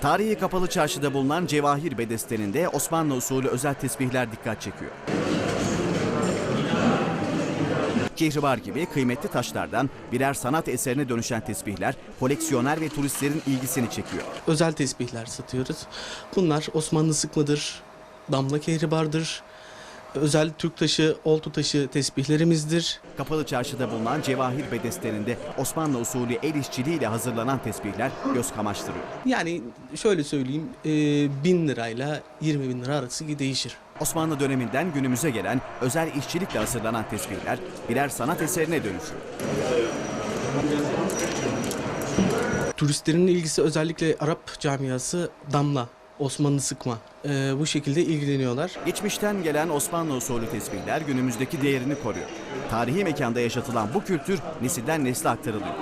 Tarihi kapalı çarşıda bulunan Cevahir Bedesteninde Osmanlı usulü özel tesbihler dikkat çekiyor. Kehribar gibi kıymetli taşlardan birer sanat eserine dönüşen tesbihler koleksiyoner ve turistlerin ilgisini çekiyor. özel tesbihler satıyoruz. Bunlar Osmanlı sıkmadır, damla kehribardır, özel Türk taşı, oltu taşı tesbihlerimizdir. Kapalı çarşıda bulunan Cevahir Bedesteninde Osmanlı usulü el işçiliğiyle hazırlanan tesbihler göz kamaştırıyor. Yani şöyle söyleyeyim, e, bin lirayla 20 bin lira arası değişir. Osmanlı döneminden günümüze gelen özel işçilikle hazırlanan tesbihler birer sanat eserine dönüşüyor. Turistlerin ilgisi özellikle Arap camiası damla, Osmanlı sıkma e, bu şekilde ilgileniyorlar. Geçmişten gelen Osmanlı usulü tesbihler günümüzdeki değerini koruyor. Tarihi mekanda yaşatılan bu kültür nesilden nesle aktarılıyor.